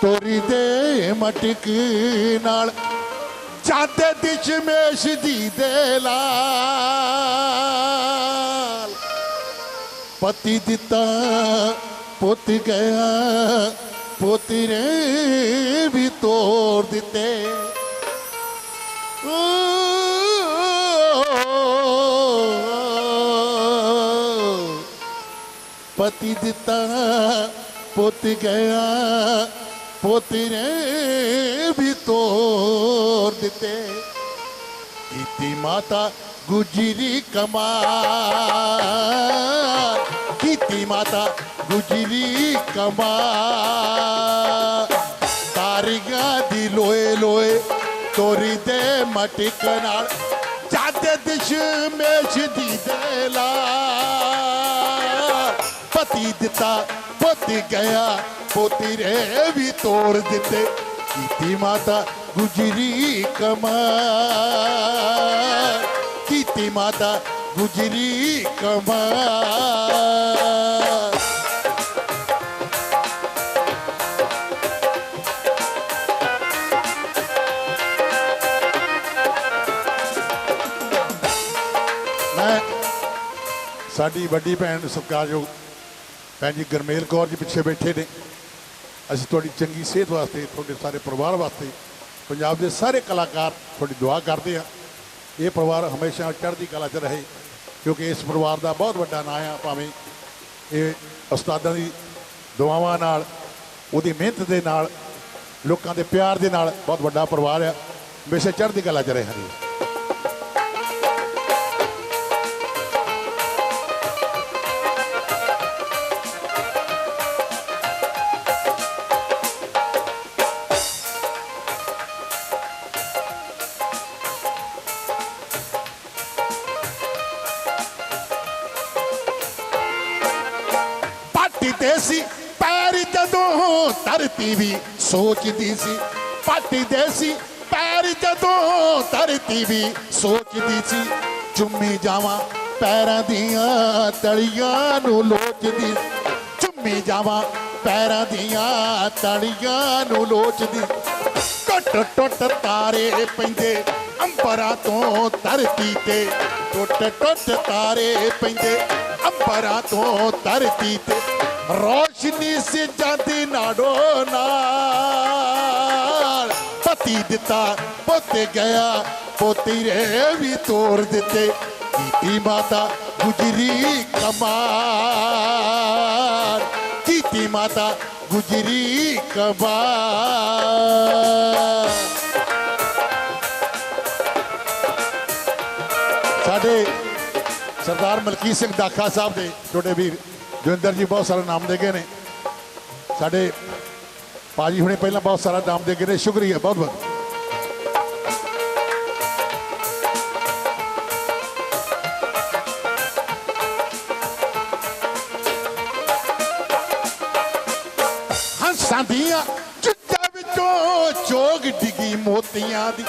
ਤੋਰੀ ਦੇ ਮਟਕ ਨਾਲ ਚਾਂਦੇ ਦੀ ਚਮੇਸ਼ ਦੀ ਦੇ ਲਾਲ। ਪਤੀ ਦਿੱਤਾ, ਪੁੱਤ ਗਿਆ, ਪੋਤੀ ਨੇ ਵੀ ਤੋੜ ਦਿੱਤੇ। ਪਤੀ ਦਿੱਤਾ, ਪੁੱਤ ਗਿਆ ਪੋਤੀ ਨੇ ਵੀ ਤੋਰ ਦਿੱਤੇ। ਕੀਤੀ ਮਾਤਾ ਗੁਜਰੀ ਕਮਾਲ। ਕੀਤੀ ਮਾਤਾ ਗੁਜਰੀ ਕਮਾਲ। ਤਾਰੀਆਂ ਦੀ ਲੋਏ ਲੋਏ ਤੋਰੀ ਦੇ ਮਟਿਕ ਨਾਲ ਚਾਦੇ ਦਿਸ਼ ਮੇਸ਼ ਦੀ ਦੇ ਲਾ ਪਤੀ ਦਿੱਤਾ ਪਤੀ ਗਿਆ ਪੋਤੀ ਰੇ ਵੀ ਤੋੜ ਦਿੱਤੇ ਕੀਤੀ ਮਾਤਾ ਗੁਜਰੀ ਕਮਾਲ ਕੀਤੀ ਮਾਤਾ ਗੁਜਰੀ ਕਮਾਲ ਮੈਂ ਸਾਡੀ ਵੱਡੀ ਭੈਣ ਸਤਿਕਾਰਯੋਗ ਭੈਣ ਜੀ ਗਰਮੇਲ ਕੌਰ ਜੀ ਪਿੱਛੇ ਬੈਠੇ ਨੇ। ਅਸੀਂ ਤੁਹਾਡੀ ਚੰਗੀ ਸਿਹਤ ਵਾਸਤੇ, ਤੁਹਾਡੇ ਸਾਰੇ ਪਰਿਵਾਰ ਵਾਸਤੇ, ਪੰਜਾਬ ਦੇ ਸਾਰੇ ਕਲਾਕਾਰ ਤੁਹਾਡੀ ਦੁਆ ਕਰਦੇ ਆ ਇਹ ਪਰਿਵਾਰ ਹਮੇਸ਼ਾ ਚੜ੍ਹਦੀ ਕਲਾ 'ਚ ਰਹੇ, ਕਿਉਂਕਿ ਇਸ ਪਰਿਵਾਰ ਦਾ ਬਹੁਤ ਵੱਡਾ ਨਾਂ ਆ, ਭਾਵੇਂ ਇਹ ਉਸਤਾਦਾਂ ਦੀ ਦੁਆਵਾਂ ਨਾਲ, ਉਹਦੀ ਮਿਹਨਤ ਦੇ ਨਾਲ, ਲੋਕਾਂ ਦੇ ਪਿਆਰ ਦੇ ਨਾਲ ਬਹੁਤ ਵੱਡਾ ਪਰਿਵਾਰ ਆ। ਹਮੇਸ਼ਾ ਚੜ੍ਹਦੀ ਕਲਾ 'ਚ ਰਹੇ ਹਨ ਪਾਟੀ ਸੀ ਪੈਰ ਜਦੋਂ ਧਰਤੀ ਵੀ ਸੋਚਦੀ ਸੀ। ਪਾਟੀ ਸੀ ਪੈਰ ਜਦੋਂ ਧਰਤੀ ਵੀ ਸੋਚਦੀ ਸੀ। ਚੁੰਮੀ ਜਾਵਾਂ ਪੈਰਾਂ ਦੀਆਂ ਤਲੀਆਂ ਨੂੰ ਲੋਚਦੀ। ਚੁੰਮੀ ਜਾਵਾਂ ਪੈਰਾਂ ਦੀਆਂ ਤਲੀਆਂ ਨੂੰ ਲੋਚਦੀ। ਟੁੱਟ ਟੁੱਟ ਤਾਰੇ ਪੈਂਦੇ ਅੰਬਰਾਂ ਤੋਂ ਧਰਤੀ ਤੇ। ਟੁੱਟ ਟੁੱਟ ਤਾਰੇ ਪੈਂਦੇ ਅੰਬਰਾਂ ਤੋਂ ਧਰਤੀ ਤੇ। ਰੋਸ਼ਨੀ ਸੇ ਜਾਂਦੀ ਨਾੜੋ ਨਾਲ। ਪਤੀ ਦਿੱਤਾ, ਪੋਤੇ ਗਿਆ, ਪੋਤੀ ਰੇ ਵੀ ਤੋੜ ਦਿੱਤੇ। ਕੀਤੀ ਮਾਤਾ ਗੁਜਰੀ ਕਮਾਲ। ਕੀਤੀ ਮਾਤਾ ਗੁਜਰੀ ਕਮਾਲ। ਸਾਡੇ ਸਰਦਾਰ ਮਲਕੀਤ ਸਿੰਘ ਦਾਖਾ ਸਾਹਿਬ ਦੇ ਤੁਹਾਡੇ ਵੀਰ। ਜੋਇੰਦਰ ਜੀ ਬਹੁਤ ਸਾਰਾ ਨਾਮ ਦੇ ਗਏ ਨੇ। ਸਾਡੇ ਪਾਜੀ ਹੁਣੇ ਪਹਿਲਾਂ ਬਹੁਤ ਸਾਰਾ ਨਾਮ ਦੇ ਗਏ ਨੇ। ਸ਼ੁਕਰੀਆ, ਬਹੁਤ ਬਹੁਤ। ਹੰਸਾਂ ਦੀਆਂ ਚੁੱਚਾਂ ਵਿੱਚੋਂ ਚੋਗ ਡਿੱਗੀ ਮੋਤੀਆਂ ਦੀ।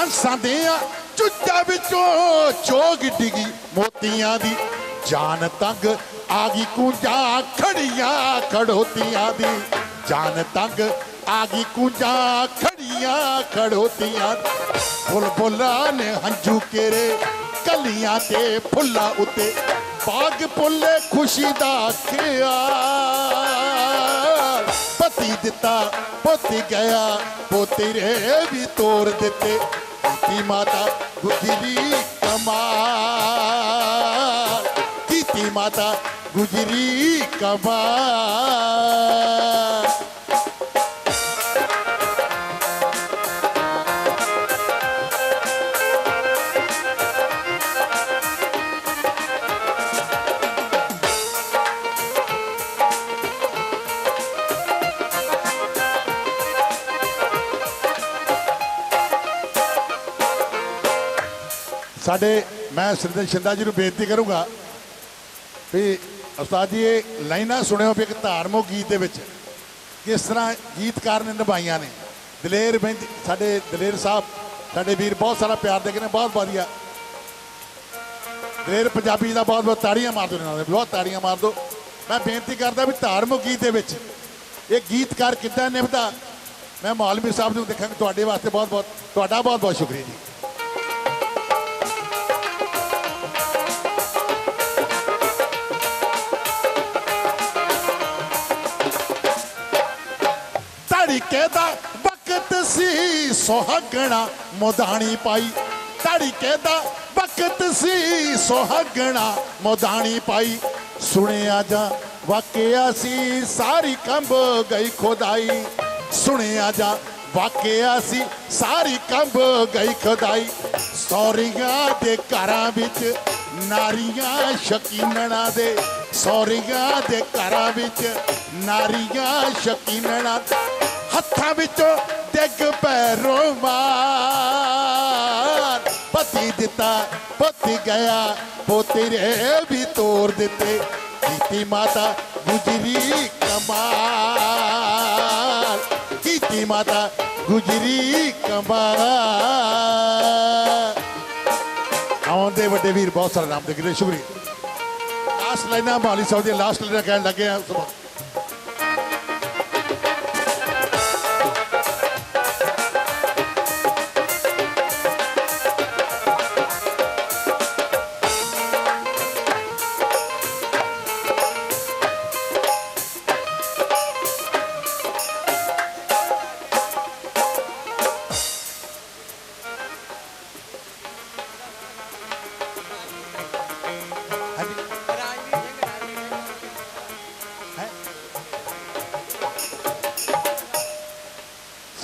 ਹੰਸਾਂ ਦੀਆਂ ਚੁੱਚਾਂ ਵਿੱਚੋਂ ਚੋਗ ਡਿੱਗੀ ਮੋਤੀਆਂ ਦੀ। ਜਾਨ ਤੰਗ ਆ ਗਈ ਕੁੰਜਾ ਖੜੀਆਂ ਖੜੋਤੀਆਂ ਦੀ। ਜਾਨ ਤੰਗ ਆ ਗਈ ਕੁੰਜਾ ਖੜੀਆਂ ਖੜੋਤੀਆਂ ਦੀ। ਫੁੱਲ ਫੁੱਲਾਂ ਨੇ ਹੰਝੂ ਕੇਰੇ, ਕਲੀਆਂ ਤੇ ਫੁੱਲਾਂ ਉੱਤੇ। ਬਾਗ ਪੁੱਲੇ ਖੁਸ਼ੀ ਦਾ ਖਿਆਲ। ਪਤੀ ਦਿੱਤਾ, ਪੋਤੀ ਗਿਆ, ਪੋਤੀ ਰੇ ਵੀ ਤੋੜ ਦਿੱਤੇ। ਕੀਤੀ ਮਾਤਾ ਗੁਜਰੀ ਕਮਾਲ। ਕੀਤੀ ਮਾਤਾ ਗੁਜਰੀ ਕਮਾਲ ਸਾਡੇ ਮੈਂ ਸੁਰਿੰਦਰ ਸ਼ਿੰਦਾ ਜੀ ਨੂੰ ਬੇਨਤੀ ਕਰੂੰਗਾ ਵੀ ਉਸਤਾਦ ਜੀ, ਇਹ ਲਾਈਨਾਂ ਸੁਣਿਓ ਵੀ ਇੱਕ ਧਾਰਮਿਕ ਗੀਤ ਦੇ ਵਿੱਚ ਕਿਸ ਤਰ੍ਹਾਂ ਗੀਤਕਾਰ ਨੇ ਨਿਭਾਈਆਂ ਨੇ। ਦਲੇਰ ਮਹਿੰਦੀ ਸਾਡੇ ਦਲੇਰ ਸਾਹਿਬ, ਸਾਡੇ ਵੀਰ ਬਹੁਤ ਸਾਰਾ ਪਿਆਰ ਦੇ ਕੇ ਨੇ, ਬਹੁਤ ਵਧੀਆ। ਦਲੇਰ ਪੰਜਾਬੀ ਦਾ ਬਹੁਤ ਬਹੁਤ ਤਾੜੀਆਂ ਮਾਰ ਦਿਓ ਇਹਨਾਂ ਬਹੁਤ ਤਾੜੀਆਂ ਮਾਰ ਦਿਓ। ਮੈਂ ਬੇਨਤੀ ਕਰਦਾ ਵੀ ਧਾਰਮਿਕ ਗੀਤ ਦੇ ਵਿੱਚ ਇਹ ਗੀਤਕਾਰ ਕਿੱਦਾਂ ਨਿਭਦਾ, ਮੈਂ ਮੌਲਵੀ ਸਾਹਿਬ ਨੂੰ ਦੇਖਾਂਗਾ, ਤੁਹਾਡੇ ਵਾਸਤੇ ਬਹੁਤ ਬਹੁਤ, ਤੁਹਾਡਾ ਬਹੁਤ ਬਹੁਤ ਸ਼ੁਕਰੀਆ ਜੀ। ਤੜਕੇ ਦਾ ਵਕਤ ਸੀ ਸੁਹਾਗਣਾ, ਮੋਦਾਣੀ ਪਾਈ। ਤੜਕੇ ਦਾ ਵਕਤ ਸੀ ਸੁਹਾਗਣਾ, ਮੋਦਾਣੀ ਪਾਈ। ਸੁਣਿਆ ਜਾ ਵਾਕਿਆ ਸੀ ਸਾਰੀ ਕੰਬ ਗਈ ਖੁਦਾਈ। ਸੁਣਿਆ ਜਾ ਵਾਕਿਆ ਸੀ ਸਾਰੀ ਕੰਬ ਗਈ ਖੁਦਾਈ। ਸੌਰੀਆਂ ਦੇ ਘਰਾਂ ਵਿੱਚ, ਨਾਰੀਆਂ ਸ਼ਕੀਨਣਾ ਦੇ। ਸੌਰੀਆਂ ਦੇ ਘਰਾਂ ਵਿੱਚ, ਨਾਰੀਆਂ ਸ਼ਕੀਨਣਾ ਹੱਥਾਂ ਵਿੱਚੋਂ ਡਿੱਗ ਪੈ ਰੋਮਾਨ ਪਤੀ ਦਿੱਤਾ, ਪਤੀ ਗਿਆ ਪੋਤਰੇ ਵੀ ਤੋੜ ਦਿੱਤੇ। ਕੀਤੀ ਮਾਤਾ ਗੁਜਰੀ ਕਮਾਲ। ਕੀਤੀ ਮਾਤਾ ਗੁਜਰੀ ਕਮਾਲ। ਆਉਂਦੇ ਵੱਡੇ ਵੀਰ ਬਹੁਤ ਸਾਰਾ ਨਾਮ ਦੇ ਗਏ ਸ਼ੁਕਰੀਆ। ਲਾਸਟ ਲਾਈਨਾਂ ਮਾਲੀ ਸਾਹਿਬ ਦੀ ਲਾਸਟ ਲਾਈਨਾਂ ਕਹਿਣ ਲੱਗੇ ਆ। ਸੁਣੋ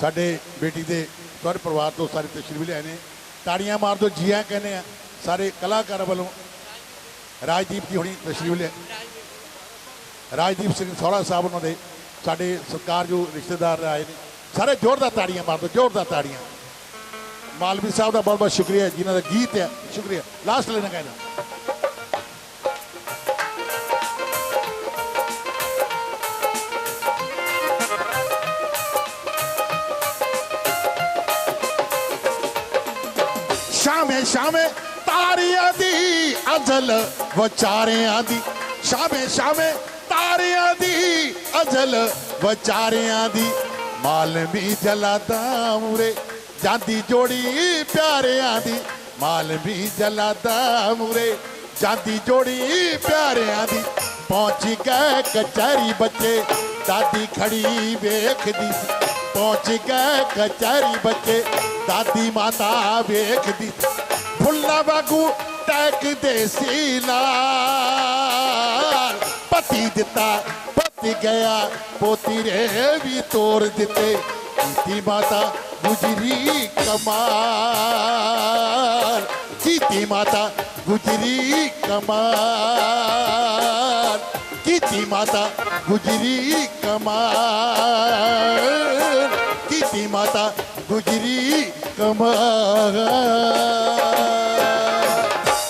ਸਾਡੇ ਬੇਟੀ ਦੇ ਸਵਰ ਪਰਿਵਾਰ ਤੋਂ ਸਾਰੇ ਤਸ਼ਰੀਫ ਲਿਆਏ ਨੇ। ਤਾੜੀਆਂ ਮਾਰ ਦੋ ਜੀਆਂ ਕਹਿੰਦੇ ਆ, ਸਾਰੇ ਕਲਾਕਾਰਾਂ ਵੱਲੋਂ ਰਾਜਦੀਪ ਜੀ ਹੁਣੀ ਤਸ਼ਰੀਫ ਲਿਆ ਰਾਜਦੀਪ ਸਿੰਘ ਸੋਹਰਾ ਸਾਹਿਬ ਉਹਨਾਂ ਦੇ ਸਾਡੇ ਸਰਕਾਰ ਜੋ ਰਿਸ਼ਤੇਦਾਰ ਆਏ ਨੇ, ਸਾਰੇ ਜ਼ੋਰਦਾਰ ਤਾੜੀਆਂ ਮਾਰ ਦੋ, ਜ਼ੋਰਦਾਰ ਤਾੜੀਆਂ। ਮਾਲਵੀ ਸਾਹਿਬ ਦਾ ਬਹੁਤ ਬਹੁਤ ਸ਼ੁਕਰੀਆ, ਜਿਨ੍ਹਾਂ ਦਾ ਗੀਤ ਹੈ, ਸ਼ੁਕਰੀਆ। ਲਾਸਟ ਲੈਣਾ ਕਹਿੰਦਾ ਸ਼ਾਮੇ ਸ਼ਾਮੇ ਤਾਰਿਆਂ ਦੀ ਅਜ਼ਲ, ਵਿਚਾਰਿਆਂ ਦੀ। ਸ਼ਾਮੇ ਸ਼ਾਮੇ ਤਾਰਿਆਂ ਦੀ ਅਜ਼ਲ, ਵਿਚਾਰਿਆਂ ਦੀ। ਮਾਲਵੀ ਜਲਾਦਾ ਮੂਰੇ, ਜਾਂਦੀ ਜੋੜੀ ਪਿਆਰਿਆਂ ਦੀ। ਮਾਲਵੀ ਜਲਾਦਾ ਮੂਰੇ, ਜਾਂਦੀ ਜੋੜੀ ਪਿਆਰਿਆਂ ਦੀ। ਪਹੁੰਚ ਗਏ ਕਚਹਿਰੀ ਬੱਚੇ, ਦਾਦੀ ਖੜੀ ਵੇਖਦੀ ਸੀ। ਪਹੁੰਚ ਗਏ ਕਚਹਿਰੀ ਬੱਚੇ ਦਾਦੀ ਮਾਤਾ ਵੇਖਦੀ ਫੁੱਲਾਂ ਵਾਂਗੂ ਟੈਕਦੇ ਸੀ ਨਾਲ ਪਤੀ ਦਿੱਤਾ ਪਤੀ ਗਿਆ ਪੋਤੀ ਰੇ ਵੀ ਤੋੜ ਦਿੱਤੇ ਕੀਤੀ ਮਾਤਾ ਗੁਜਰੀ ਕਮਾਲ ਕੀਤੀ ਮਾਤਾ ਗੁਜਰੀ ਕਮਾਲ ਕੀਤੀ ਮਾਤਾ ਗੁਜਰੀ ਕਮਾਲ ਕੀਤੀ ਮਾਤਾ ਗੁਜਰੀ ਕਮਾਲ